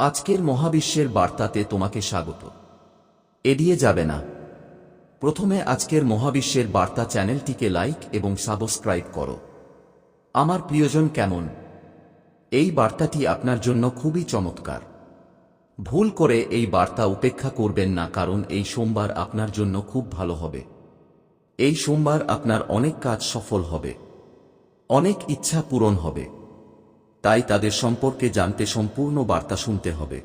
আজকের মহাবিশ্বের বার্তাতে তোমাকে স্বাগত। এড়িয়ে যাবে না। প্রথমে আজকের মহাবিশ্বের বার্তা চ্যানেলটিকে লাইক এবং সাবস্ক্রাইব করো। আমার প্রিয়জন কেমন? এই বার্তাটি আপনার জন্য খুবই চমৎকার। ভুল করে এই বার্তা উপেক্ষা করবেন না, কারণ এই সোমবার আপনার জন্য খুব ভালো হবে। এই সোমবার আপনার অনেক কাজ সফল হবে। অনেক ইচ্ছা পূরণ হবে। তাই তাদের সম্পর্কে জানতে সম্পূর্ণ বার্তা শুনতে হবে।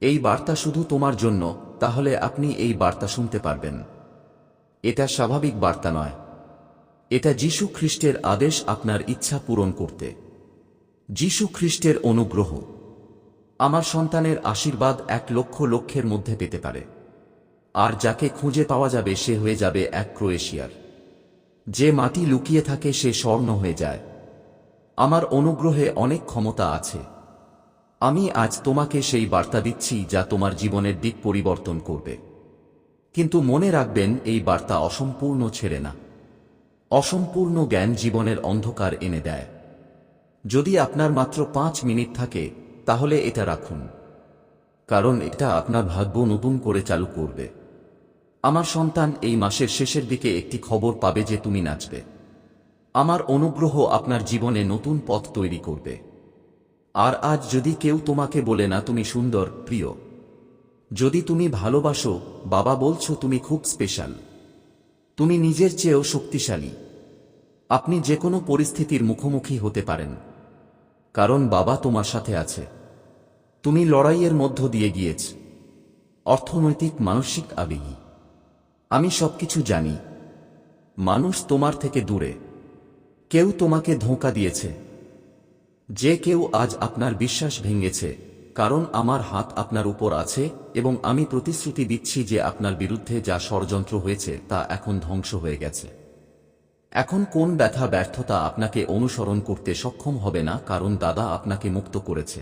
এই বার্তা শুধু তোমার জন্য, তাহলে আপনি এই বার্তা শুনতে পারবেন। এটা স্বাভাবিক বার্তা নয়। এটা যীশু খ্রিস্টের আদেশ আপনার ইচ্ছা পূরণ করতে। যীশু খ্রিস্টের অনুগ্রহ। আমার সন্তানের আশীর্বাদ এক লক্ষ লক্ষের মধ্যে পেতে পারে। আর যাকে খুঁজে পাওয়া যাবে সে হয়ে যাবে এক ক্রোয়েশিয়ার। যে মাটি লুকিয়ে থাকে সে স্বর্ণ হয়ে যায়। আমার অনুগ্রহে অনেক ক্ষমতা আছে। আমি আজ তোমাকে সেই বার্তা দিচ্ছি যা তোমার জীবনের দিক পরিবর্তন করবে। কিন্তু মনে রাখবেন, এই বার্তা অসম্পূর্ণ ছেড়ে না। অসম্পূর্ণ জ্ঞান জীবনের অন্ধকার এনে দেয়। যদি আপনার মাত্র পাঁচ মিনিট থাকে, তাহলে এটা রাখুন। কারণ এটা আপনার ভাগ্য নতুন করে চালু করবে। আমার সন্তান এই মাসের শেষের দিকে একটি খবর পাবে যে তুমি নাচবে। আমার অনুগ্রহ আপনার জীবনে নতুন পথ তৈরি করবে। আর আজ যদি কেউ তোমাকে বলে না, তুমি সুন্দর, প্রিয়। যদি তুমি ভালোবাসো, বাবা বলছো, তুমি খুব স্পেশাল তুমি নিজের চেয়েও শক্তিশালী। আপনি যে কোনো পরিস্থিতির মুখোমুখি হতে পারেন। কারণ বাবা তোমার সাথে আছে। তুমি লড়াইয়ের মধ্য দিয়ে গিয়েছ। অর্থনৈতিক, মানসিক আবেগী। আমি সবকিছু জানি। মানুষ তোমার থেকে দূরে। কেউ তোমাকে ধোঁকা দিয়েছে। যে কেউ আজ আপনার বিশ্বাস ভেঙেছে, কারণ আমার হাত আপনার উপর আছে এবং আমি প্রতিশ্রুতি দিচ্ছি যে আপনার বিরুদ্ধে যা ষড়যন্ত্র হয়েছে তা এখন ধ্বংস হয়ে গেছে। এখন কোন ব্যথা ব্যর্থতা আপনাকে অনুসরণ করতে সক্ষম হবে না, কারণ দাদা আপনাকে মুক্ত করেছে।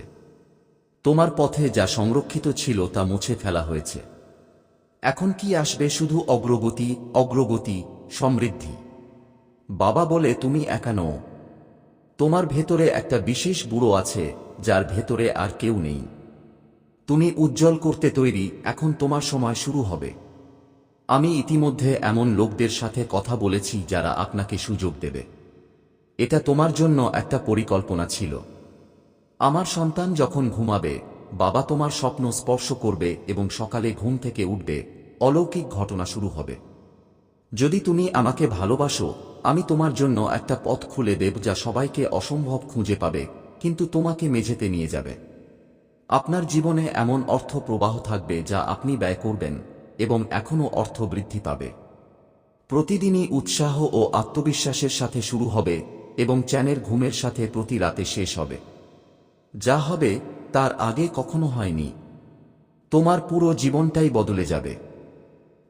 তোমার পথে যা সংরক্ষিত ছিল তা মুছে ফেলা হয়েছে। এখন কি আসবে শুধু অগ্রগতি অগ্রগতি, সমৃদ্ধি? বাবা বলে, তুমি একা নও। তোমার ভেতরে একটা বিশেষ বুড়ো আছে, যার ভেতরে আর কেউ নেই। তুমি উজ্জ্বল করতে তৈরি, এখন তোমার সময় শুরু হবে। আমি ইতিমধ্যে এমন লোকদের সাথে কথা বলেছি, যারা আপনাকে সুযোগ দেবে। এটা তোমার জন্য একটা পরিকল্পনা ছিল। আমার সন্তান যখন ঘুমাবে, বাবা তোমার স্বপ্ন স্পর্শ করবে এবং সকালে ঘুম থেকে উঠবে। অলৌকিক ঘটনা শুরু হবে। যদি তুমি আমাকে ভালোবাসো, আমি তোমার জন্য একটা পথ খুলে দেব যা সবাইকে অসম্ভব খুঁজে পাবে, কিন্তু তোমাকে মেঝেতে নিয়ে যাবে। আপনার জীবনে এমন অর্থ প্রবাহ থাকবে যা আপনি ব্যয় করবেন এবং এখনও অর্থ বৃদ্ধি পাবে। প্রতিদিনই উৎসাহ ও আত্মবিশ্বাসের সাথে শুরু হবে এবং চ্যানের ঘুমের সাথে প্রতি রাতে শেষ হবে। যা হবে তার আগে কখনো হয়নি। তোমার পুরো জীবনটাই বদলে যাবে।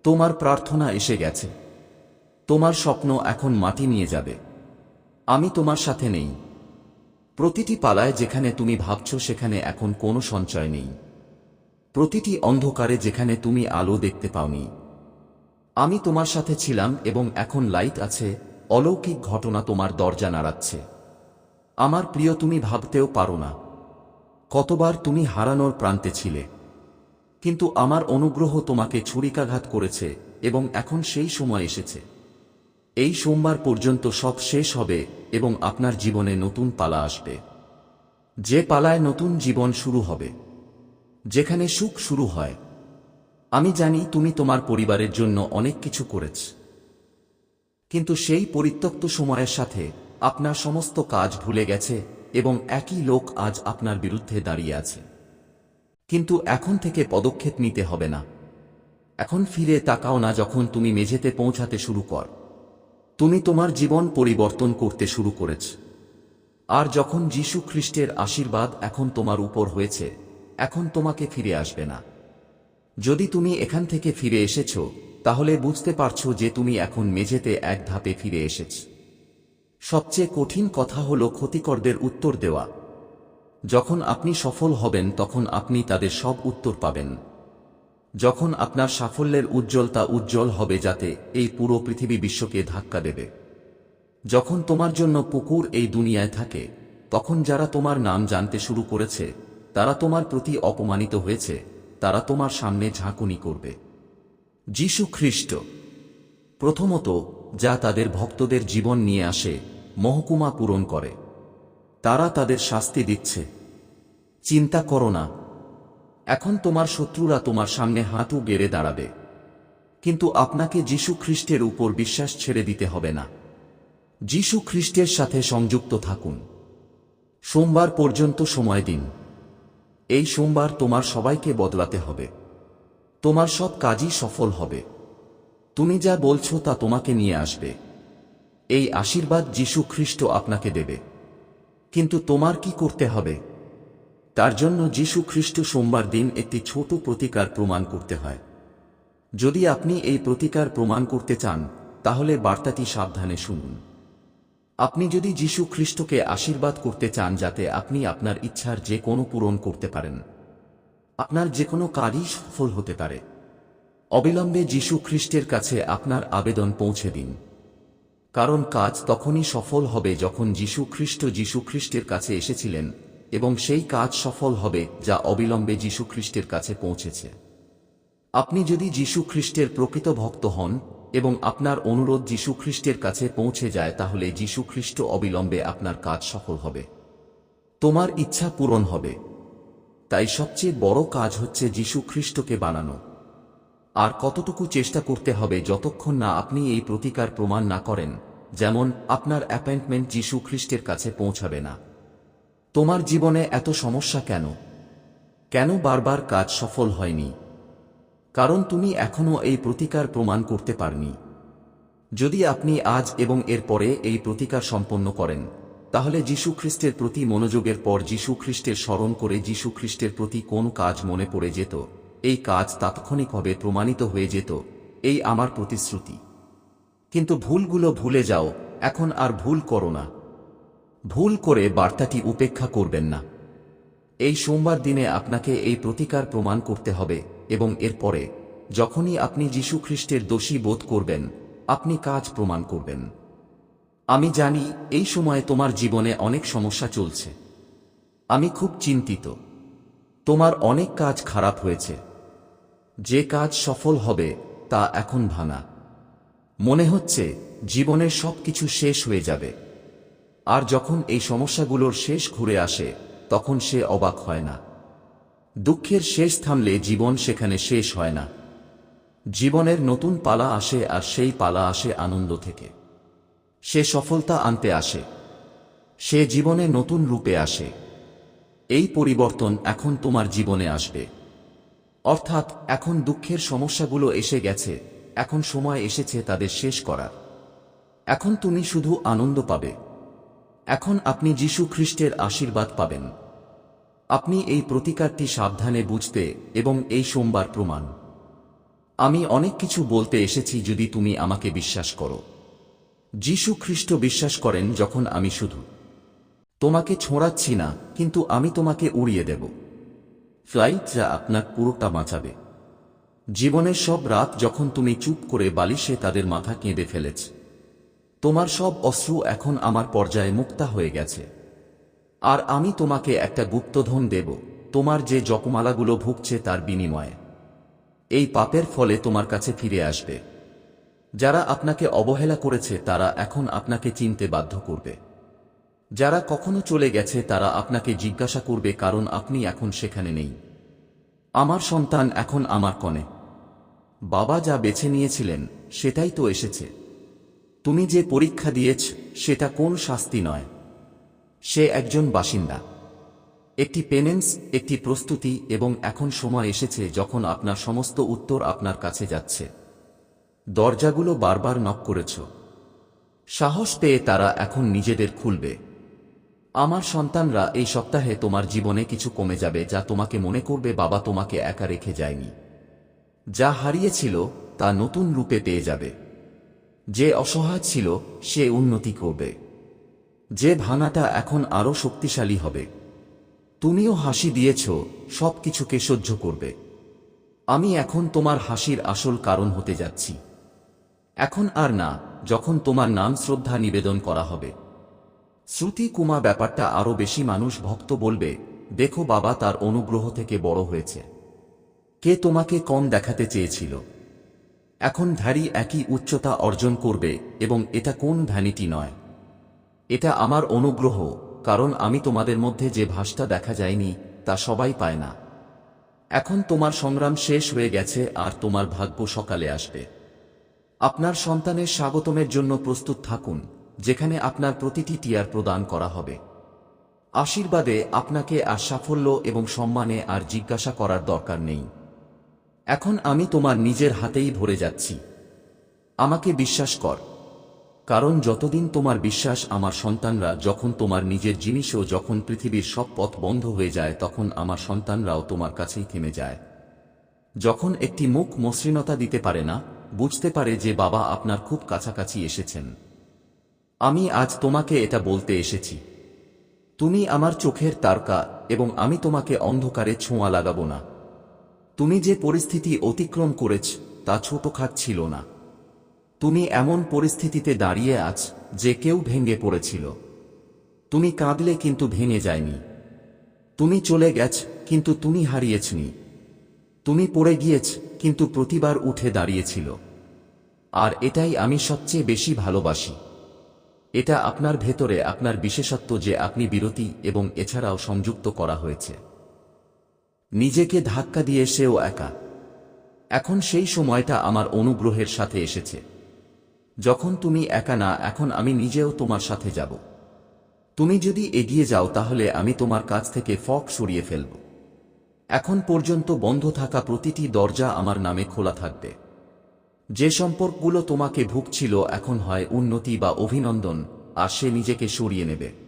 তোমার প্রার্থনা এসে গেছে। তোমার স্বপ্ন এখন মাটি নিয়ে যাবে। আমি তোমার সাথে নেই। প্রতিটি পালায় যেখানে তুমি ভাবছ সেখানে এখন কোনো সঞ্চয় নেই। প্রতিটি অন্ধকারে যেখানে তুমি আলো দেখতে পাওনি। আমি তোমার সাথে ছিলাম এবং এখন লাইট আছে, অলৌকিক ঘটনা তোমার দরজা নাড়াচ্ছে। আমার প্রিয়, তুমি ভাবতেও পারো না। কতবার তুমি হারানোর প্রান্তে ছিলে। কিন্তু আমার অনুগ্রহ তোমাকে ছুরিকাঘাত করেছে এবং এখন সেই সময় এসেছে। এই সোমবার পর্যন্ত সব শেষ হবে এবং আপনার জীবনে নতুন পালা আসবে। যে পালায় নতুন জীবন শুরু হবে। যেখানে সুখ শুরু হয়। আমি জানি তুমি তোমার পরিবারের জন্য অনেক কিছু করেছ। কিন্তু সেই পরিত্যক্ত সময়ের সাথে আপনার সমস্ত কাজ ভুলে গেছে এবং একই লোক আজ আপনার বিরুদ্ধে দাঁড়িয়ে আছে। কিন্তু এখন থেকে পদক্ষেপ নিতে হবে না। এখন ফিরে তাকাও না যখন তুমি মেঝেতে পৌঁছাতে শুরু কর। তুমি তোমার জীবন পরিবর্তন করতে শুরু করেছ। আর যখন যীশু খ্রিস্টের আশীর্বাদ এখন তোমার উপর হয়েছে, এখন তোমাকে ফিরে আসবে না। যদি তুমি এখান থেকে ফিরে এসেছ, তাহলে বুঝতে পারছ যে তুমি এখন মেঝেতে এক ধাপে ফিরে এসেছ। সবচেয়ে কঠিন কথা হল ক্ষতিকরদের উত্তর দেওয়া। যখন আপনি সফল হবেন, তখন আপনি তাদের সব উত্তর পাবেন। যখন আপনার সাফল্যের উজ্জ্বলতা উজ্জ্বল হবে যাতে এই পুরো পৃথিবী বিশ্বকে ধাক্কা দেবে। যখন তোমার জন্য পুকুর এই দুনিয়ায় থাকে, তখন যারা তোমার নাম জানতে শুরু করেছে, তারা তোমার প্রতি অপমানিত হয়েছে, তারা তোমার সামনে ঝাঁকুনি করবে। যীশু খ্রিস্ট। প্রথমত, যা তাদের ভক্তদের জীবন নিয়ে আসে, মহকুমা পূরণ করে। তারা তাদের শাস্তি দিচ্ছে। চিন্তা করো না এখন তোমার শত্রুরা তোমার সামনে হাঁটু গেড়ে দাঁড়াবে। কিন্তু আপনাকে যীশু খ্রিস্টের উপর বিশ্বাস ছেড়ে দিতে হবে না। যীশু খ্রিস্টের সাথে সংযুক্ত থাকুন। সোমবার পর্যন্ত সময় দিন। এই সোমবার তোমার সবাইকে বদলাতে হবে। তোমার সব কাজই সফল হবে। তুমি যা বলছো তা তোমাকে নিয়ে আসবে। এই আশীর্বাদ যীশু খ্রিস্ট আপনাকে দেবে। কিন্তু তোমার কি করতে হবে? তার জন্য যীশু খ্রিস্ট সোমবার দিন একটি ছোট প্রতিকার প্রমাণ করতে হয়। যদি আপনি এই প্রতিকার প্রমাণ করতে চান, তাহলে বার্তাটি সাবধানে শুনুন। আপনি যদি যীশু খ্রিস্টকে আশীর্বাদ করতে চান যাতে আপনি আপনার ইচ্ছার যে কোনো পূরণ করতে পারেন। আপনার যে কোনো কাজই সফল হতে পারে। অবিলম্বে যীশু খ্রিস্টের কাছে আপনার আবেদন পৌঁছে দিন। কারণ কাজ তখনই সফল হবে যখন যীশু খ্রিস্ট যীশু খ্রিস্টের কাছে এসেছিলেন এবং সেই কাজ সফল হবে যা অবিলম্বে যীশু খ্রিস্টের কাছে পৌঁছেছে। আপনি যদি যীশু খ্রিস্টের প্রকৃত ভক্ত হন এবং আপনার অনুরোধ যীশু খ্রিস্টের কাছে পৌঁছে যায়, তাহলে যীশু খ্রিস্ট অবিলম্বে আপনার কাজ সফল হবে। তোমার ইচ্ছা পূরণ হবে। তাই সবচেয়ে বড় কাজ হচ্ছে যীশু খ্রিস্টকে বানানো। আর কতটুকু চেষ্টা করতে হবে যতক্ষণ না আপনি এই প্রতিকার প্রমাণ না করেন, যেমন আপনার অ্যাপয়েন্টমেন্ট যীশু খ্রিস্টের কাছে পৌঁছাবে না। তোমার জীবনে এত সমস্যা কেন? কেন বারবার কাজ সফল হয়নি? কারণ তুমি এখনও এই প্রতিকার প্রমাণ করতে পারনি। যদি আপনি আজ এবং এর পরে এই প্রতিকার সম্পন্ন করেন, তাহলে যীশু খ্রিস্টের প্রতি মনোযোগের পর যীশু খ্রিস্টের স্মরণ করে যীশু খ্রিস্টের প্রতি কোন কাজ মনে পড়ে যেত? এই কাজ তাৎক্ষণিকভাবে প্রমাণিত হয়ে যেত। এই আমার প্রতিশ্রুতি। কিন্তু ভুলগুলো ভুলে যাও, এখন আর ভুল করো না। ভুল করে বার্তাটি উপেক্ষা করবেন না। এই সোমবার দিনে আপনাকে এই প্রতিকার প্রমাণ করতে হবে এবং এরপরে, যখনই আপনি যীশু খ্রিস্টের দোষী বোধ করবেন, আপনি কাজ প্রমাণ করবেন। আমি জানি, এই সময়ে তোমার জীবনে অনেক সমস্যা চলছে। আমি খুব চিন্তিত। তোমার অনেক কাজ খারাপ হয়েছে। যে কাজ সফল হবে, তা এখন ভাঙা। মনে হচ্ছে, জীবনের সব কিছু শেষ হয়ে যাবে। আর যখন এই সমস্যাগুলোর শেষ ঘুরে আসে, তখন সে অবাক হয় না। দুঃখের শেষ থামলে জীবন সেখানে শেষ হয় না। জীবনের নতুন পালা আসে আর সেই পালা আসে আনন্দ থেকে। সে সফলতা আনতে আসে। সে জীবনে নতুন রূপে আসে। এই পরিবর্তন এখন তোমার জীবনে আসবে। অর্থাৎ এখন দুঃখের সমস্যাগুলো এসে গেছে, এখন সময় এসেছে তাদের শেষ করার। এখন তুমি শুধু আনন্দ পাবে। এখন আপনি যীশু খ্রিস্টের আশীর্বাদ পাবেন। আপনি এই প্রতিকারটি সাবধানে বুঝতে এবং এই সোমবার প্রমাণ। আমি অনেক কিছু বলতে এসেছি যদি তুমি আমাকে বিশ্বাস করো। যীশু খ্রিস্ট বিশ্বাস করেন যখন আমি শুধু। তোমাকে ছোঁড়াচ্ছি না, কিন্তু আমি তোমাকে উড়িয়ে দেব। ফ্লাইট যা আপনার পুরোটা বাঁচাবে। জীবনের সব রাত যখন তুমি চুপ করে বালিশে তাদের মাথা কেঁদে ফেলেছ। তোমার সব অশ্রু এখন আমার পর্যায়ে মুক্তা হয়ে গেছে। আর আমি তোমাকে একটা গুপ্তধন দেব, তোমার যে জপমালাগুলো ভুগছে তার বিনিময়ে। এই পাপের ফলে তোমার কাছে ফিরে আসবে। যারা আপনাকে অবহেলা করেছে, তারা এখন আপনাকে চিনতে বাধ্য করবে। যারা কখনো চলে গেছে, তারা আপনাকে জিজ্ঞাসা করবে, কারণ আপনি এখন সেখানে নেই। আমার সন্তান এখন আমার কনে। বাবা যা বেছে নিয়েছিলেন, সেটাই তো এসেছে। তুমি যে পরীক্ষা দিয়েছ, সেটা কোন শাস্তি নয়। সে একজন বাসিন্দা। একটি পেনেন্স, একটি প্রস্তুতি এবং এখন সময় এসেছে যখন আপনার সমস্ত উত্তর আপনার কাছে যাচ্ছে। দরজাগুলো বারবার নক করেছ। সাহস পেয়ে তারা এখন নিজেদের খুলবে। আমার সন্তানরা এই সপ্তাহে তোমার জীবনে কিছু কমে যাবে যা তোমাকে মনে করবে বাবা তোমাকে একা রেখে যায়নি। যা হারিয়েছিল, তা নতুন রূপে পেয়ে যাবে। যে অসহায় ছিল, সে উন্নতি করবে। যে ভাঙাটা এখন আরও শক্তিশালী হবে। তুমিও হাসি দিয়েছ সব কিছুকে সহ্য করবে। আমি এখন তোমার হাসির আসল কারণ হতে যাচ্ছি। এখন আর না, যখন তোমার নাম শ্রদ্ধা নিবেদন করা হবে। শ্রুতি কুমা ব্যাপারটা আরও বেশি মানুষ ভক্ত বলবে, দেখো বাবা, তার অনুগ্রহ থেকে বড় হয়েছে। কে তোমাকে কম দেখাতে চেয়েছিল? এখন ধারী একই উচ্চতা অর্জন করবে এবং এটা কোন ভ্যানিটি নয়। এটা আমার অনুগ্রহ, কারণ আমি তোমাদের মধ্যে যে ভাষটা দেখা যায়নি, তা সবাই পায় না। এখন তোমার সংগ্রাম শেষ হয়ে গেছে আর তোমার ভাগ্য সকালে আসবে। আপনার সন্তানের স্বাগতমের জন্য প্রস্তুত থাকুন, যেখানে আপনার প্রতিটি টিয়ার প্রদান করা হবে। আশীর্বাদে আপনাকে আর সাফল্য এবং সম্মানে আর জিজ্ঞাসা করার দরকার নেই। এখন আমি তোমার নিজের হাতেই ভরে যাচ্ছি। আমাকে বিশ্বাস কর। কারণ যতদিন তোমার বিশ্বাস আমার সন্তানরা যখন তোমার নিজের জিনিসও যখন পৃথিবীর সব পথ বন্ধ হয়ে যায়, তখন আমার সন্তানরাও তোমার কাছেই থেমে যায়। যখন একটি মুখ মসৃণতা দিতে পারে না, বুঝতে পারে যে বাবা আপনার খুব কাছাকাছি এসেছেন। আমি আজ তোমাকে এটা বলতে এসেছি। তুমি আমার চোখের তারকা এবং আমি তোমাকে অন্ধকারে ছোঁয়া লাগাবো না। তুমি যে পরিস্থিতি অতিক্রম করেছ, তা ছোটখাট ছিল না। তুমি এমন পরিস্থিতিতে দাঁড়িয়ে আছ, যে কেউ ভেঙে পড়েছিল। তুমি কাঁদলে কিন্তু ভেঙে যায়নি। তুমি চলে গেছ, কিন্তু তুমি হারিয়েছনি তুমি পড়ে গিয়েছ, কিন্তু প্রতিবার উঠে দাঁড়িয়েছিল। আর এটাই আমি সবচেয়ে বেশি ভালোবাসি। এটা আপনার ভেতরে আপনার বিশেষত্ব যে আপনি বিরতি এবং এছাড়াও সংযুক্ত করা হয়েছে। নিজেকে ধাক্কা দিয়ে সেও একা। এখন সেই সময়টা আমার অনুগ্রহের সাথে এসেছে। যখন তুমি একা না, এখন আমি নিজেও তোমার সাথে যাব। তুমি যদি এগিয়ে যাও, তাহলে আমি তোমার কাছ থেকে ফক সরিয়ে ফেলব। এখন পর্যন্ত বন্ধ থাকা প্রতিটি দরজা আমার নামে খোলা থাকবে। যে সম্পর্কগুলো তোমাকে ভুগছিল, এখন হয় উন্নতি বা অভিনন্দন, আর সে নিজেকে সরিয়ে নেবে।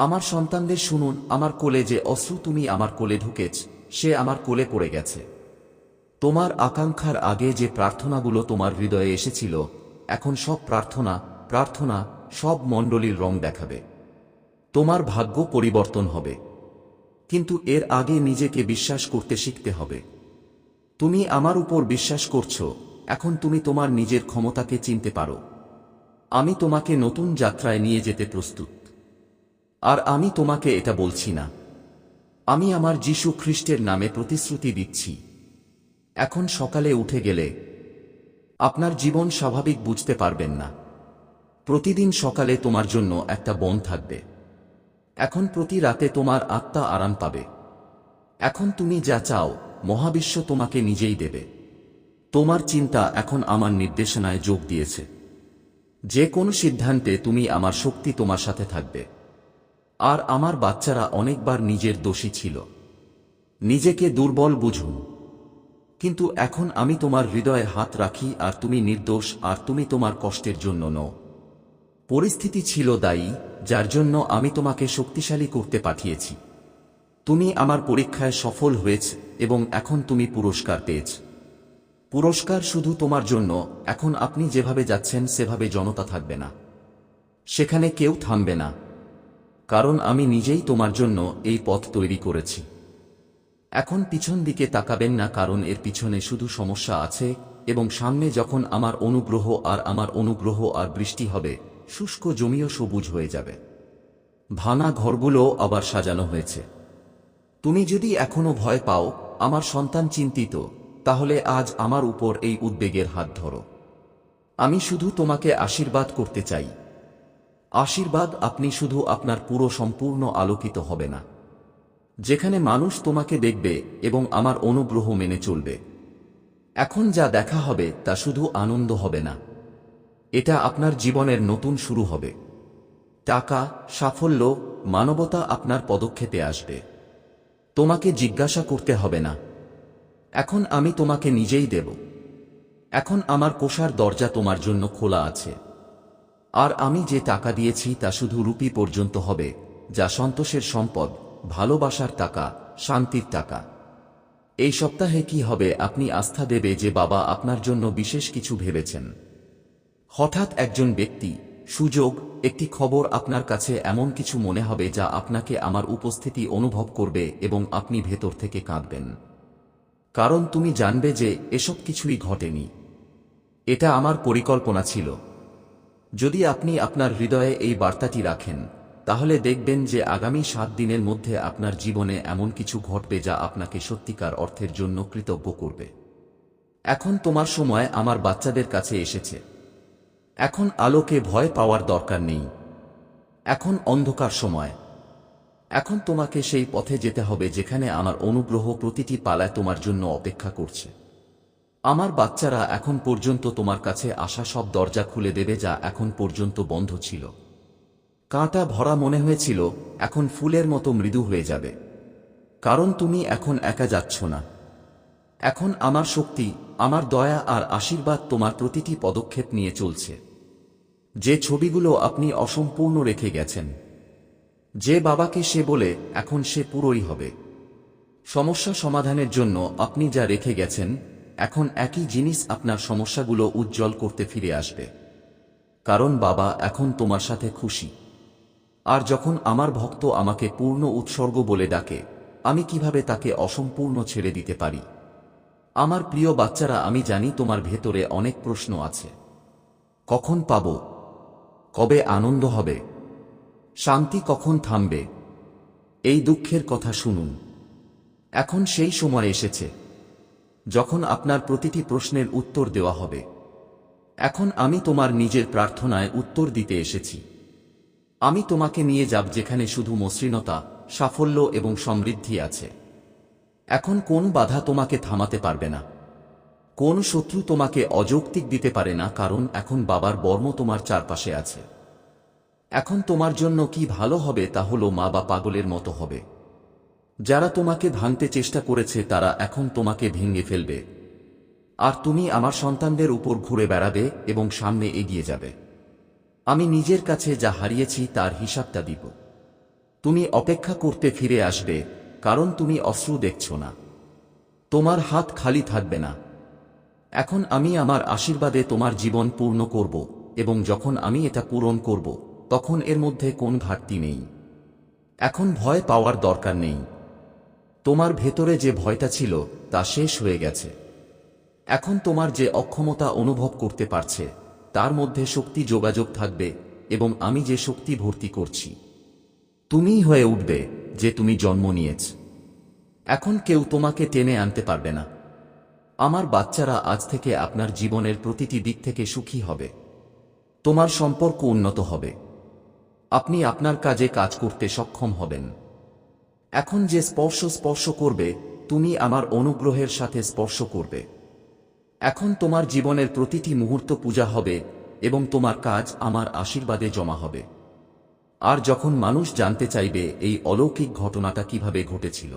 আমার সন্তানদের শুনুন, আমার কোলে যে অশ্রু তুমি আমার কোলে ঢুকেছ, সে আমার কোলে পড়ে গেছে। তোমার আকাঙ্ক্ষার আগে যে প্রার্থনাগুলো তোমার হৃদয়ে এসেছিল, এখন সব প্রার্থনা প্রার্থনা, সব মণ্ডলীর রং দেখাবে। তোমার ভাগ্য পরিবর্তন হবে। কিন্তু এর আগে নিজেকে বিশ্বাস করতে শিখতে হবে। তুমি আমার উপর বিশ্বাস করছ, এখন তুমি তোমার নিজের ক্ষমতাকে চিনতে পারো। আমি তোমাকে নতুন যাত্রায় নিয়ে যেতে প্রস্তুত। আর আমি তোমাকে এটা বলছি না। আমি আমার যীশু খ্রিস্টের নামে প্রতিশ্রুতি দিচ্ছি। এখন সকালে উঠে গেলে আপনার জীবন স্বাভাবিক বুঝতে পারবেন না। প্রতিদিন সকালে তোমার জন্য একটা বন থাকবে। এখন প্রতি রাতে তোমার আত্মা আরাম পাবে। এখন তুমি যা চাও, মহাবিশ্ব তোমাকে নিজেই দেবে। তোমার চিন্তা এখন আমার নির্দেশনায় যোগ দিয়েছে। যে কোনো সিদ্ধান্তে তুমি আমার শক্তি তোমার সাথে থাকবে। আর আমার বাচ্চারা অনেকবার নিজের দোষী ছিল। নিজেকে দুর্বল বুঝুন। কিন্তু এখন আমি তোমার হৃদয়ে হাত রাখি আর তুমি নির্দোষ আর তুমি তোমার কষ্টের জন্য নও। পরিস্থিতি ছিল দায়ী, যার জন্য আমি তোমাকে শক্তিশালী করতে পাঠিয়েছি। তুমি আমার পরীক্ষায় সফল হয়েছ এবং এখন তুমি পুরস্কার পেয়েছ। পুরস্কার শুধু তোমার জন্য, এখন আপনি যেভাবে যাচ্ছেন সেভাবে জনতা থাকবে না। সেখানে কেউ থামবে না। কারণ আমি নিজেই তোমার জন্য এই পথ তৈরি করেছি। এখন পিছন দিকে তাকাবেন না, কারণ এর পিছনে শুধু সমস্যা আছে, এবং সামনে যখন আমার অনুগ্রহ আর আমার অনুগ্রহ আর বৃষ্টি হবে, শুষ্ক জমিও সবুজ হয়ে যাবে। ভাঙা ঘরগুলো আবার সাজানো হয়েছে। তুমি যদি এখনও ভয় পাও, আমার সন্তান চিন্তিত, তাহলে আজ আমার উপর এই উদ্বেগের হাত ধরো। আমি শুধু তোমাকে আশীর্বাদ করতে চাই। আশীর্বাদ আপনি শুধু আপনার পুরো সম্পূর্ণ আলোকিত হবে না। যেখানে মানুষ তোমাকে দেখবে এবং আমার অনুগ্রহ মেনে চলবে। এখন যা দেখা হবে তা শুধু আনন্দ হবে না। এটা আপনার জীবনের নতুন শুরু হবে। টাকা, সাফল্য, মানবতা আপনার পদক্ষেপে আসবে। তোমাকে জিজ্ঞাসা করতে হবে না। এখন আমি তোমাকে নিজেই দেব। এখন আমার কোষার দরজা তোমার জন্য খোলা আছে। আর আমি যে টাকা দিয়েছি তা শুধু রুপি পর্যন্ত হবে, যা সন্তোষের সম্পদ, ভালোবাসার টাকা, শান্তির টাকা। এই সপ্তাহে কি হবে আপনি আস্থা দেবে যে বাবা আপনার জন্য বিশেষ কিছু ভেবেছেন। হঠাৎ একজন ব্যক্তি, সুযোগ, একটি খবর আপনার কাছে এমন কিছু মনে হবে যা আপনাকে আমার উপস্থিতি অনুভব করবে এবং আপনি ভেতর থেকে কাঁদবেন। কারণ তুমি জানবে যে এসব কিছুই ঘটেনি। এটা আমার পরিকল্পনা ছিল। যদি আপনি আপনার হৃদয়ে এই বার্তাটি রাখেন, তাহলে দেখবেন যে আগামী সাত দিনের মধ্যে আপনার জীবনে এমন কিছু ঘটবে যা আপনাকে সত্যিকার অর্থের জন্য কৃতজ্ঞ করবে। এখন তোমার সময় আমার বাচ্চাদের কাছে এসেছে। এখন আলোকে ভয় পাওয়ার দরকার নেই। এখন অন্ধকার সময়। এখন তোমাকে সেই পথে যেতে হবে যেখানে আমার অনুগ্রহ প্রতিটি পালায় তোমার জন্য অপেক্ষা করছে। আমার বাচ্চারা এখন পর্যন্ত তোমার কাছে আসা সব দরজা খুলে দেবে যা এখন পর্যন্ত বন্ধ ছিল। কাঁটা ভরা মনে হয়েছিল, এখন ফুলের মতো মৃদু হয়ে যাবে। কারণ তুমি এখন একা যাচ্ছ না। এখন আমার শক্তি, আমার দয়া আর আশীর্বাদ তোমার প্রতিটি পদক্ষেপ নিয়ে চলছে। যে ছবিগুলো আপনি অসম্পূর্ণ রেখে গেছেন। যে বাবাকে সে বলে, এখন সে পুরোই হবে। সমস্যা সমাধানের জন্য আপনি যা রেখে গেছেন এখন একই জিনিস আপনার সমস্যাগুলো উজ্জ্বল করতে ফিরে আসবে। কারণ বাবা এখন তোমার সাথে খুশি। আর যখন আমার ভক্ত আমাকে পূর্ণ উৎসর্গ বলে ডাকে, আমি কীভাবে তাকে অসম্পূর্ণ ছেড়ে দিতে পারি? আমার প্রিয় বাচ্চারা, আমি জানি তোমার ভেতরে অনেক প্রশ্ন আছে। কখন পাব? কবে আনন্দ হবে? শান্তি কখন থামবে? এই দুঃখের কথা শুনুন। এখন সেই সময় এসেছে। যখন আপনার প্রতিটি প্রশ্নের উত্তর দেওয়া হবে। এখন আমি তোমার নিজের প্রার্থনায় উত্তর দিতে এসেছি। আমি তোমাকে নিয়ে যাব যেখানে শুধু মসৃণতা, সাফল্য এবং সমৃদ্ধি আছে। এখন কোন বাধা তোমাকে থামাতে পারবে না। কোন শত্রু তোমাকে অযৌক্তিক দিতে পারে না কারণ এখন বাবার বর্ম তোমার চারপাশে আছে। এখন তোমার জন্য কি ভালো হবে তা হলো মা বা পাগলের মতো হবে। যারা তোমাকে ভাঙতে চেষ্টা করেছে, তারা এখন তোমাকে ভেঙে ফেলবে। আর তুমি আমার সন্তানদের উপর ঘুরে বেড়াবে এবং সামনে এগিয়ে যাবে। আমি নিজের কাছে যা হারিয়েছি, তার হিসাবটা দিব। তুমি অপেক্ষা করতে ফিরে আসবে, কারণ তুমি অশ্রু দেখছ না। তোমার হাত খালি থাকবে না। এখন আমি আমার আশীর্বাদে তোমার জীবন পূর্ণ করব, এবং যখন আমি এটা পূরণ করব, তখন এর মধ্যে কোন ঘাটতি নেই। এখন ভয় পাওয়ার দরকার নেই। তোমার ভেতরে যে ভয়টা ছিল, তা শেষ হয়ে গেছে। এখন তোমার যে অক্ষমতা অনুভব করতে পারছে, তার মধ্যে শক্তি যোগাযোগ থাকবে এবং আমি যে শক্তি ভর্তি করছি। তুমিই হয়ে উঠবে যে তুমি জন্ম নিয়েছ। এখন কেউ তোমাকে টেনে আনতে পারবে না। আমার বাচ্চারা আজ থেকে আপনার জীবনের প্রতিটি দিক থেকে সুখী হবে। তোমার সম্পর্ক উন্নত হবে। আপনি আপনার কাজে কাজ করতে সক্ষম হবেন। এখন যে স্পর্শ স্পর্শ করবে, তুমি আমার অনুগ্রহের সাথে স্পর্শ করবে। এখন তোমার জীবনের প্রতিটি মুহূর্ত পূজা হবে, এবং তোমার কাজ আমার আশীর্বাদে জমা হবে। আর যখন মানুষ জানতে চাইবে এই অলৌকিক ঘটনাটা কীভাবে ঘটেছিল,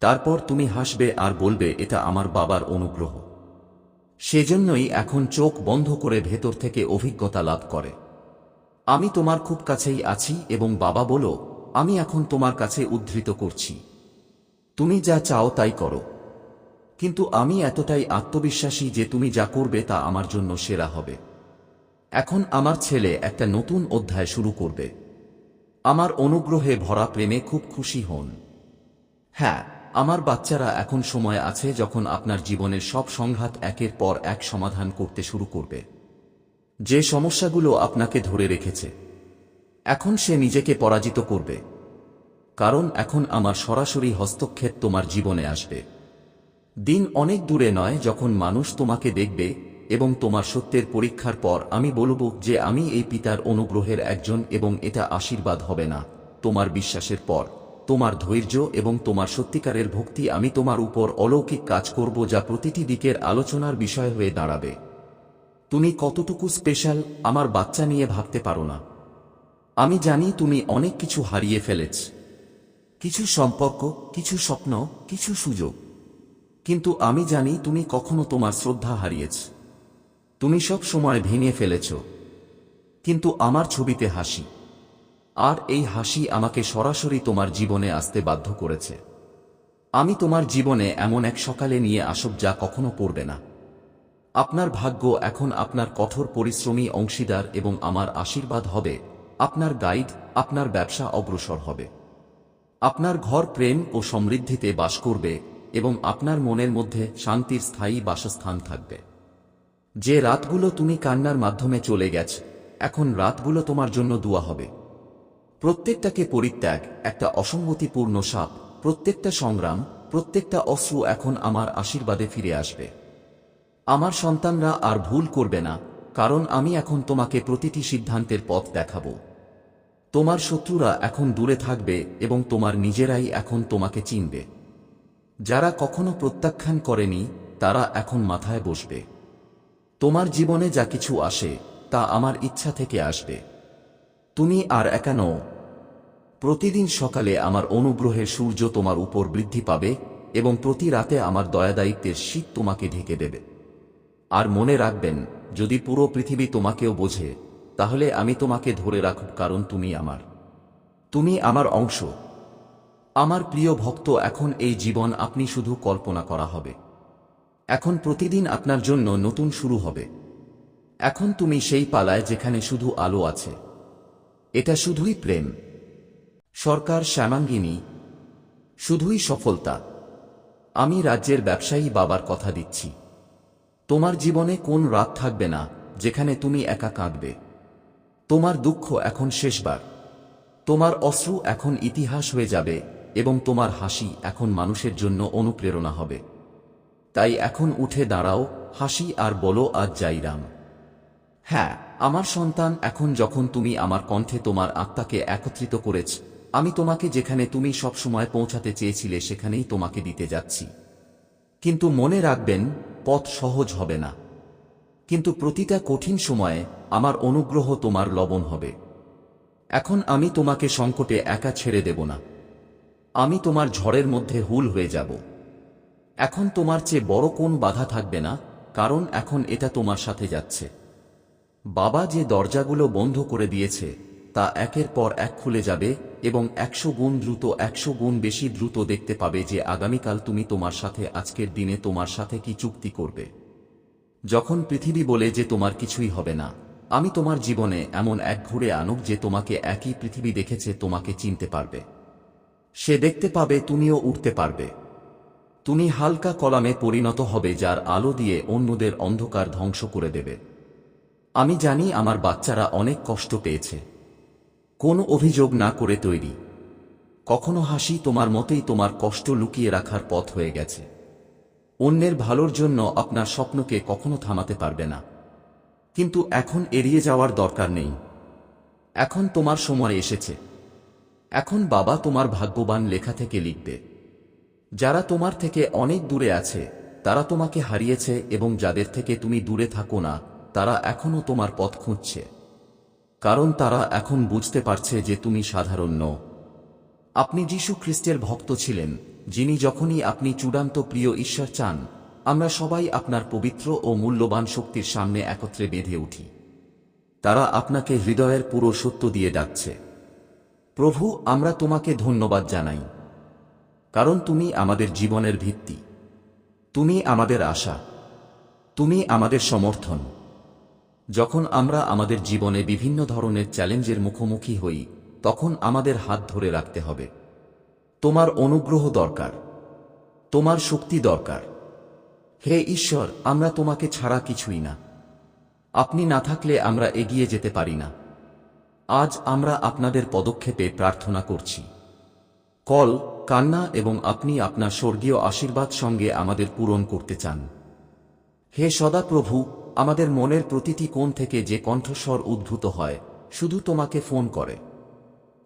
তারপর তুমি হাসবে আর বলবে, এটা আমার বাবার অনুগ্রহ। সেজন্যই এখন চোখ বন্ধ করে ভেতর থেকে অভিজ্ঞতা লাভ করে। আমি তোমার খুব কাছেই আছি, এবং বাবা বলো আমি এখন তোমার কাছে উদ্ধৃত করছি। তুমি যা চাও তাই করো। কিন্তু আমি এতটাই আত্মবিশ্বাসী যে তুমি যা করবে তা আমার জন্য সেরা হবে। এখন আমার ছেলে একটা নতুন অধ্যায় শুরু করবে। আমার অনুগ্রহে ভরা প্রেমে খুব খুশি হন। হ্যাঁ আমার বাচ্চারা এখন সময় আছে যখন আপনার জীবনের সব সংঘাত একের পর এক সমাধান করতে শুরু করবে। যে সমস্যাগুলো আপনাকে ধরে রেখেছে। এখন সে নিজেকে পরাজিত করবে। কারণ এখন আমার সরাসরি হস্তক্ষেপ তোমার জীবনে আসবে। দিন অনেক দূরে নয় যখন মানুষ তোমাকে দেখবে এবং তোমার সত্যের পরীক্ষার পর আমি বলব যে আমি এই পিতার অনুগ্রহের একজন এবং এটা আশীর্বাদ হবে না। তোমার বিশ্বাসের পর, তোমার ধৈর্য এবং তোমার সত্যিকারের ভক্তি আমি তোমার উপর অলৌকিক কাজ করব যা প্রতিটি দিকের আলোচনার বিষয় হয়ে দাঁড়াবে। তুমি কতটুকু স্পেশাল আমার বাচ্চা নিয়ে ভাবতে পারো না। আমি জানি তুমি অনেক কিছু হারিয়ে ফেলেছ। কিছু সম্পর্ক, কিছু স্বপ্ন, কিছু সুযোগ। কিন্তু আমি জানি তুমি কখনো তোমার শ্রদ্ধা হারিয়েছ। তুমি সব সময় ভেঙে ফেলেছ। কিন্তু আমার ছবিতে হাসি। আর এই হাসি আমাকে সরাসরি তোমার জীবনে আসতে বাধ্য করেছে। আমি তোমার জীবনে এমন এক সকালে নিয়ে আসব যা কখনো পড়বে না। আপনার ভাগ্য এখন আপনার কঠোর পরিশ্রমী অংশীদার এবং আমার আশীর্বাদ হবে আপনার গাইড আপনার ব্যবসা অগ্রসর হবে। আপনার ঘর প্রেম ও সমৃদ্ধিতে বাস করবে এবং আপনার মনের মধ্যে শান্তির স্থায়ী বাসস্থান থাকবে। যে রাতগুলো তুমি কান্নার মাধ্যমে চলে গেছ, এখন রাতগুলো তোমার জন্য দোয়া হবে। প্রত্যেকটাকে পরিত্যাগ, একটা অসঙ্গতিপূর্ণ সাপ, প্রত্যেকটা সংগ্রাম, প্রত্যেকটা অশ্রু এখন আমার আশীর্বাদে ফিরে আসবে। আমার সন্তানরা আর ভুল করবে না কারণ আমি এখন তোমাকে প্রতিটি সিদ্ধান্তের পথ দেখাবো। তোমার শত্রুরা এখন দূরে থাকবে এবং তোমার নিজেরাই এখন তোমাকে চিনবে। যারা কখনো প্রত্যাখ্যান করেনি, তারা এখন মাথায় বসবে। তোমার জীবনে যা কিছু আসে, তা আমার ইচ্ছা থেকে আসবে। তুমি আর একা নও। প্রতিদিন সকালে আমার অনুগ্রহের সূর্য তোমার উপর বৃদ্ধি পাবে এবং প্রতি রাতে আমার দয়াদায়িত্বের শীত তোমাকে ঢেকে দেবে। আর মনে রাখবেন, যদি পুরো পৃথিবী তোমাকেও বোঝে, তাহলে আমি তোমাকে ধরে রাখব কারণ তুমি আমার। তুমি আমার অংশ। আমার প্রিয় ভক্ত, এখন এই জীবন আপনি শুধু কল্পনা করা হবে। এখন প্রতিদিন আপনার জন্য নতুন শুরু হবে। এখন তুমি সেই পালায় যেখানে শুধু আলো আছে। এটা শুধুই প্রেম। সরকার শ্যামাঙ্গিনী। শুধুই সফলতা। আমি রাজ্যের ব্যবসায়ী বাবার কথা দিচ্ছি। তোমার জীবনে কোন রাত থাকবে না, যেখানে তুমি একা কাঁদবে? তোমার দুঃখ এখন শেষবার। তোমার অশ্রু এখন ইতিহাস হয়ে যাবে এবং তোমার হাসি এখন মানুষের জন্য অনুপ্রেরণা হবে। তাই এখন উঠে দাঁড়াও, হাসি আর বলো, আজ যাইরাম হ্যাঁ আমার সন্তান, এখন যখন তুমি আমার কণ্ঠে তোমার আত্মাকে একত্রিত করেছ, আমি তোমাকে যেখানে তুমি সবসময় পৌঁছাতে চেয়েছিলে সেখানেই তোমাকে দিতে যাচ্ছি। কিন্তু মনে রাখবেন পথ সহজ হবে না। কিন্তু প্রতিটা কঠিন সময়ে আমার অনুগ্রহ তোমার লবণ হবে। এখন আমি তোমাকে সংকটে একা ছেড়ে দেব না। আমি তোমার ঝড়ের মধ্যে হুল হয়ে যাব। এখন তোমার চেয়ে বড় কোন বাধা থাকবে না, কারণ এখন এটা তোমার সাথে যাচ্ছে। বাবা যে দরজাগুলো বন্ধ করে দিয়েছে তা একের পর এক খুলে যাবে এবং একশো গুণ দ্রুত, একশো গুণ বেশি দ্রুত দেখতে পাবে যে আগামীকাল তুমি তোমার সাথে, আজকের দিনে তোমার সাথে কি চুক্তি করবে। যখন পৃথিবী বলে যে তোমার কিছুই হবে না, আমি তোমার জীবনে এমন এক ঘুরে আনুক যে তোমাকে একই পৃথিবী দেখেছে, তোমাকে চিনতে পারবে। সে দেখতে পাবে, তুমিও উঠতে পারবে। তুমি হালকা কলামে পরিণত হবে, যার আলো দিয়ে অন্যদের অন্ধকার ধ্বংস করে দেবে। আমি জানি আমার বাচ্চারা অনেক কষ্ট পেয়েছে। কোনো অভিযোগ না করে তৈরি। কখনো হাসি তোমার মতেই তোমার কষ্ট লুকিয়ে রাখার পথ হয়ে গেছে। অন্যের ভালোর জন্য আপনার স্বপ্নকে কখনো থামাতে পারবে না। কিন্তু এখন এড়িয়ে যাওয়ার দরকার নেই। এখন তোমার সময় এসেছে। এখন বাবা তোমার ভাগ্যবান লেখা থেকে লিখবে। যারা তোমার থেকে অনেক দূরে আছে, তারা তোমাকে হারিয়েছে এবং যাদের থেকে তুমি দূরে থাকো না, তারা এখনও তোমার পথ খুঁজছে। কারণ তারা এখন বুঝতে পারছে যে তুমি সাধারণ নও। আপনি যীশু খ্রিস্টের ভক্ত ছিলেন, যিনি যখনই আপনি চূড়ান্ত প্রিয় ঈশ্বর চান, আমরা সবাই আপনার পবিত্র ও মূল্যবান শক্তির সামনে একত্রে বেঁধে উঠি। তারা আপনাকে হৃদয়ের পুরো সত্য দিয়ে ডাকছে। প্রভু, আমরা তোমাকে ধন্যবাদ জানাই, কারণ তুমি আমাদের জীবনের ভিত্তি। তুমি আমাদের আশা। তুমি আমাদের সমর্থন। যখন আমরা আমাদের জীবনে বিভিন্ন ধরনের চ্যালেঞ্জের মুখোমুখি হই, তখন আমাদের হাত ধরে রাখতে হবে। তোমার অনুগ্রহ দরকার। তোমার শক্তি দরকার। হে ঈশ্বর, আমরা তোমাকে ছাড়া কিছুই না। আপনি না থাকলে আমরা এগিয়ে যেতে পারি না। আজ আমরা আপনাদের পদক্ষেপে প্রার্থনা করছি। কল, কান্না এবং আপনি আপনার স্বর্গীয় আশীর্বাদ সঙ্গে আমাদের পূরণ করতে চান। হে সদাপ্রভু আমাদের মনের প্রতিটি কোণ থেকে যে কণ্ঠস্বর উদ্ভূত হয়, শুধু তোমাকে ফোন করে।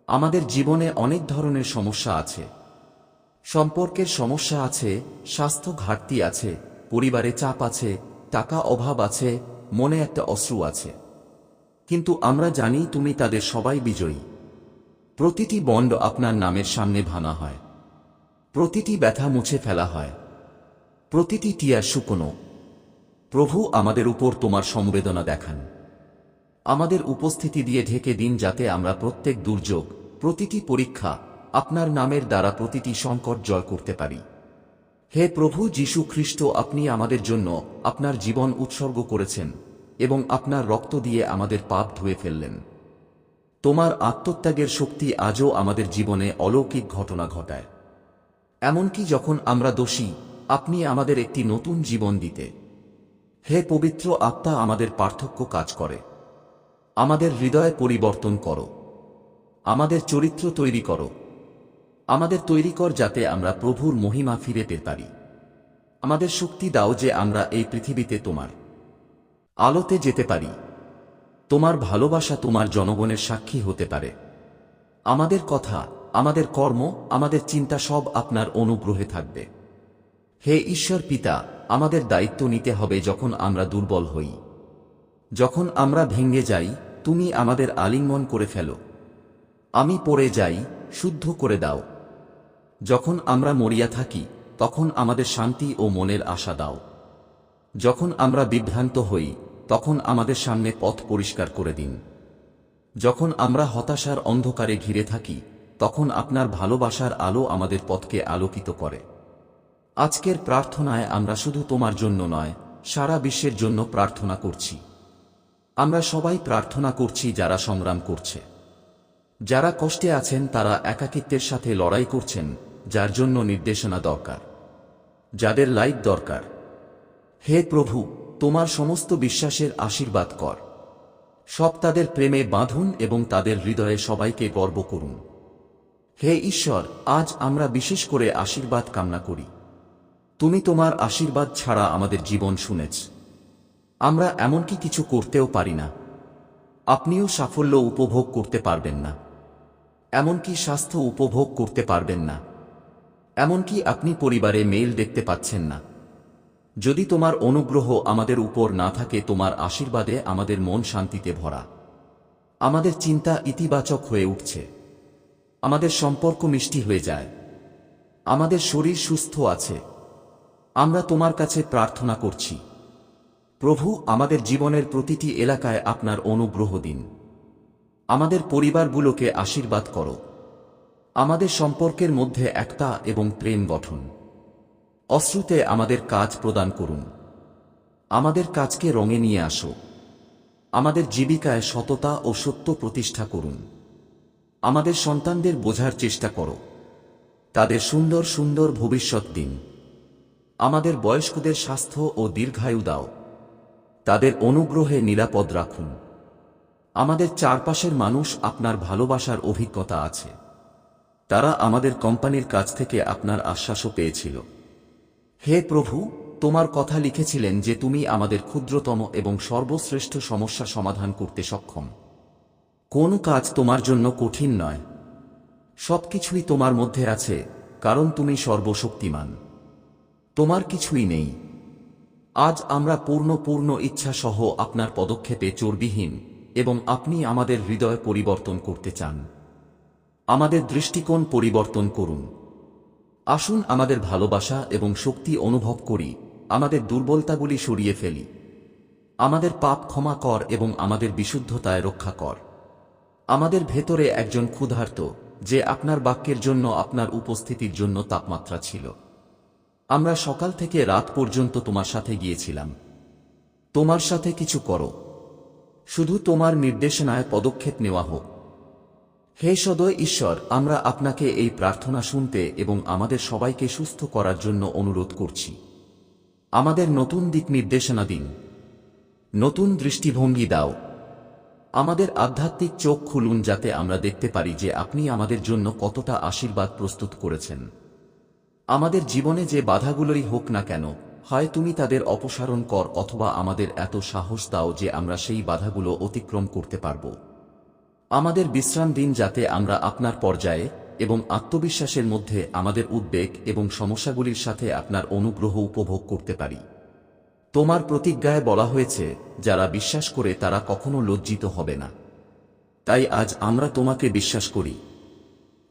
আমাদের জীবনে অনেক ধরনের সমস্যা আছে। সম্পর্কের সমস্যা আছে, স্বাস্থ্য ঘাটতি আছে, পরিবারে চাপ আছে, টাকা অভাব আছে, মনে একটা অশ্রু আছে। কিন্তু আমরা জানি তুমি তাদের সবাই বিজয়ী। প্রতিটি বন্ড আপনার নামের সামনে ভাঙা হয়। প্রতিটি ব্যথা মুছে ফেলা হয়। প্রতিটি টিয়া শুকনো। প্রভু আমাদের উপর তোমার সমবেদনা দেখান। আমাদের উপস্থিতি দিয়ে ঢেকে দিন যাতে আমরা প্রত্যেক দুর্যোগ, প্রতিটি পরীক্ষা আপনার নামের দ্বারা প্রতিটি সংকট জয় করতে পারি। হে প্রভু যীশু খ্রিস্ট, আপনি আমাদের জন্য আপনার জীবন উৎসর্গ করেছেন এবং আপনার রক্ত দিয়ে আমাদের পাপ ধুয়ে ফেললেন। তোমার আত্মত্যাগের শক্তি আজও আমাদের জীবনে অলৌকিক ঘটনা ঘটায়। এমনকি যখন আমরা দোষী, আপনি আমাদের একটি নতুন জীবন দিতে হে পবিত্র আত্মা আমাদের পার্থক্য কাজ করে। আমাদের হৃদয় পরিবর্তন করো। আমাদের চরিত্র তৈরি করো। আমাদের তৈরি কর যাতে আমরা প্রভুর মহিমা ফিরে পেতে পারি। আমাদের শক্তি দাও যে আমরা এই পৃথিবীতে তোমার আলোতে যেতে পারি। তোমার ভালোবাসা তোমার জনগণের সাক্ষী হতে পারে। আমাদের কথা, আমাদের কর্ম, আমাদের চিন্তা সব আপনার অনুগ্রহে থাকবে। হে ঈশ্বর পিতা আমাদের দায়িত্ব নিতে হবে যখন আমরা দুর্বল হই। যখন আমরা ভেঙে যাই, তুমি আমাদের আলিঙ্গন করে ফেলো। আমি পড়ে যাই, শুদ্ধ করে দাও। যখন আমরা মরিয়া থাকি, তখন আমাদের শান্তি ও মনের আশা দাও। যখন আমরা বিভ্রান্ত হই, তখন আমাদের সামনে পথ পরিষ্কার করে দিন। যখন আমরা হতাশার অন্ধকারে ঘিরে থাকি, তখন আপনার ভালোবাসার আলো আমাদের পথকে আলোকিত করে। আজকের প্রার্থনায় আমরা শুধু তোমার জন্য নয়, সারা বিশ্বের জন্য প্রার্থনা করছি। আমরা সবাই প্রার্থনা করছি যারা সংগ্রাম করছে। যারা কষ্টে আছেন তারা একাকিত্বের সাথে লড়াই করছেন, যার জন্য নির্দেশনা দরকার। যাদের লাইট দরকার। হে প্রভু, তোমার সমস্ত বিশ্বাসের আশীর্বাদ কর। সব তাদের প্রেমে বাঁধুন এবং তাদের হৃদয়ে সবাইকে গর্ব করুন। হে ঈশ্বর, আজ আমরা বিশেষ করে আশীর্বাদ কামনা করি। তুমি তোমার আশীর্বাদ ছাড়া আমাদের জীবন শুনেছ। আমরা এমনকি কিছু করতেও পারি না। আপনিও সাফল্য উপভোগ করতে পারবেন না। এমনকি স্বাস্থ্য উপভোগ করতে পারবেন না। এমনকি আপনি পরিবারে মেল দেখতে পাচ্ছেন না। যদি তোমার অনুগ্রহ আমাদের উপর না থাকে, তোমার আশীর্বাদে আমাদের মন শান্তিতে ভরা। আমাদের চিন্তা ইতিবাচক হয়ে উঠছে। আমাদের সম্পর্ক মিষ্টি হয়ে যায়। আমাদের শরীর সুস্থ আছে। আমরা তোমার কাছে প্রার্থনা করছি। প্রভু, আমাদের জীবনের প্রতিটি এলাকায় আপনার অনুগ্রহ দিন। আমাদের পরিবারগুলোকে আশীর্বাদ করো। আমাদের সম্পর্কের মধ্যে একতা এবং প্রেম গঠন। অশ্রুতে আমাদের কাজ প্রদান করুন। আমাদের কাজকে রঙে নিয়ে আসো। আমাদের জীবিকায় সততা ও সত্য প্রতিষ্ঠা করুন। আমাদের সন্তানদের বোঝার চেষ্টা করো। তাদের সুন্দর সুন্দর ভবিষ্যৎ দিন। আমাদের বয়স্কদের স্বাস্থ্য ও দীর্ঘায়ু দাও। তাদের অনুগ্রহে নিরাপদ রাখুন। আমাদের চারপাশের মানুষ আপনার ভালোবাসার অভিজ্ঞতা আছে। তারা আমাদের কোম্পানির কাছ থেকে আপনার আশ্বাসও পেয়েছিল। হে প্রভু, তোমার কথা লিখেছিলেন যে তুমি আমাদের ক্ষুদ্রতম এবং সর্বশ্রেষ্ঠ সমস্যা সমাধান করতে সক্ষম। কোন কাজ তোমার জন্য কঠিন নয়। সবকিছুই তোমার মধ্যে আছে, কারণ তুমি সর্বশক্তিমান। তোমার কিছুই নেই। আজ আমরা পূর্ণ পূর্ণ ইচ্ছা সহ আপনার পদক্ষেপে চর্বিহীন এবং আপনি আমাদের হৃদয় পরিবর্তন করতে চান। আমাদের দৃষ্টিকোণ পরিবর্তন করুন। আসুন আমাদের ভালোবাসা এবং শক্তি অনুভব করি, আমাদের দুর্বলতাগুলি সরিয়ে ফেলি। আমাদের পাপ ক্ষমা কর এবং আমাদের বিশুদ্ধতায় রক্ষা কর। আমাদের ভেতরে একজন ক্ষুধার্ত, যে আপনার বাক্যের জন্য আপনার উপস্থিতির জন্য তাপমাত্রা ছিল। আমরা সকাল থেকে রাত পর্যন্ত তোমার সাথে গিয়েছিলাম। তোমার সাথে কিছু করো। শুধু তোমার নির্দেশনায় পদক্ষেপ নেওয়া হোক। হে সদয় ঈশ্বর, আমরা আপনাকে এই প্রার্থনা শুনতে এবং আমাদের সবাইকে সুস্থ করার জন্য অনুরোধ করছি। আমাদের নতুন দিক নির্দেশনা দিন। নতুন দৃষ্টিভঙ্গি দাও। আমাদের আধ্যাত্মিক চোখ খুলুন যাতে আমরা দেখতে পারি যে আপনি আমাদের জন্য কতটা আশীর্বাদ প্রস্তুত করেছেন। আমাদের জীবনে যে বাধাগুলোই হোক না কেন, হয় তুমি তাদের অপসারণ কর অথবা আমাদের এত সাহস দাও যে আমরা সেই বাধাগুলো অতিক্রম করতে পারব। আমাদের বিশ্রাম দিন যাতে আমরা আপনার পর্যায়ে এবং আত্মবিশ্বাসের মধ্যে আমাদের উদ্বেগ এবং সমস্যাগুলির সাথে আপনার অনুগ্রহ উপভোগ করতে পারি। তোমার প্রতিজ্ঞায় বলা হয়েছে, যারা বিশ্বাস করে তারা কখনো লজ্জিত হবে না। তাই আজ আমরা তোমাকে বিশ্বাস করি।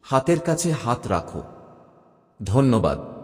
হাতের কাছে হাত রাখো। ধন্যবাদ।